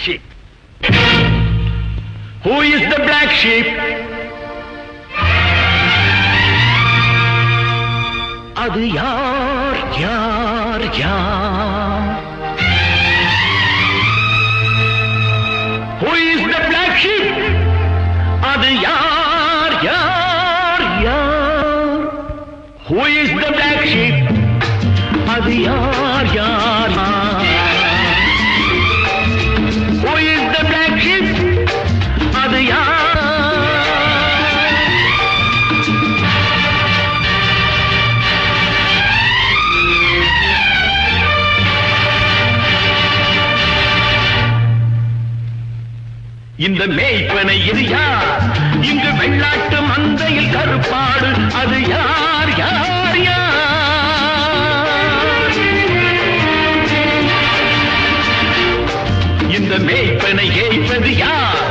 sheep. Who is the black sheep? அது யார் யார் யார் Who is the black sheep? அது யார் யார் யார் Who is the black sheep? அது யார் இந்த மேய்ப்பனை இது யார்? இங்கு வெள்ளாட்டு மந்தையில் கருப்பாடு அது யார்? யார் யார்? இந்த மேய்ப்பனை ஏய்ப்பது யார்?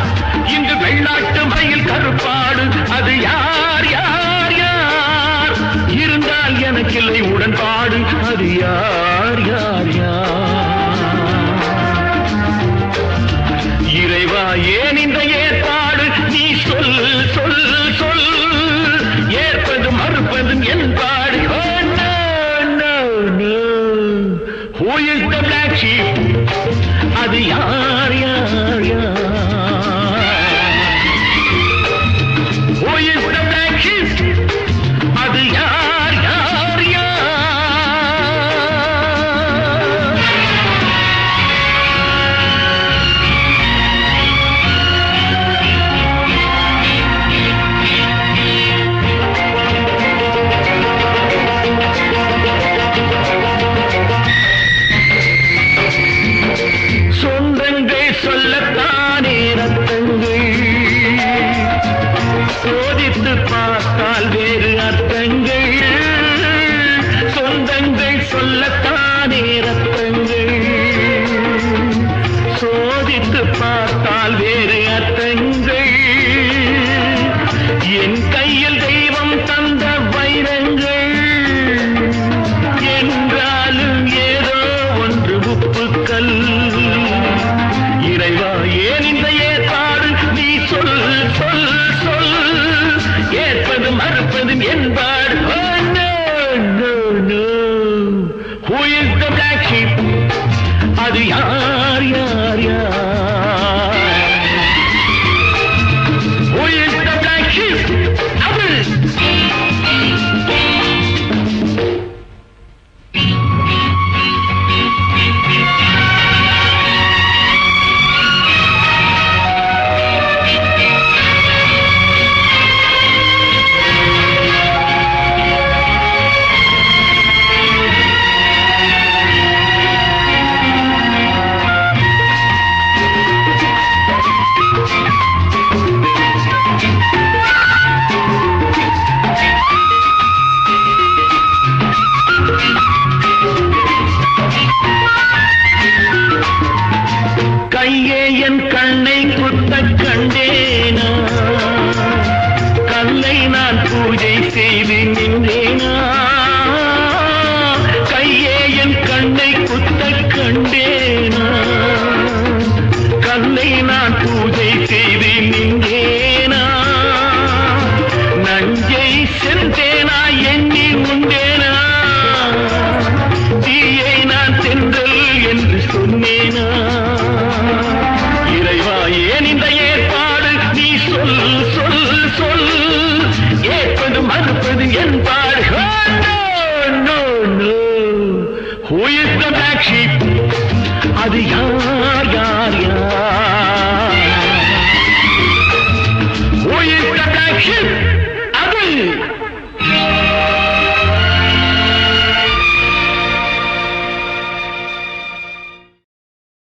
இங்கு வெள்ளாட்டு மயில் கருப்பாடு அது யார்? யார் யார்? இருந்தால் எனக்கு இல்லை உடன்பாடு அது யார் யார்? ஏன் இந்த ஏற்பாடு நீ சொல் சொல் சொல் ஏற்பது மறுப்பதும் என்பாடு Oh, no, no, no. Who is the black sheep? அது யார் யார் யார் சோதித்து பார்த்தால் வேறு அர்த்தங்கள். என் கையில் தெய்வம் தந்த வைரங்கள். என்றாலும் ஏதோ ஒன்று உப்புக்கல் இறைவா ஏன் இந்த ஏற்பாடு? நீ சொல் சொல் சொல். ஏற்பது மறுப்பதும் என்பாடு அது no, கண்ணை குத்த கண்டேனா? கல்லை நான் பூஜை செய்து நின்று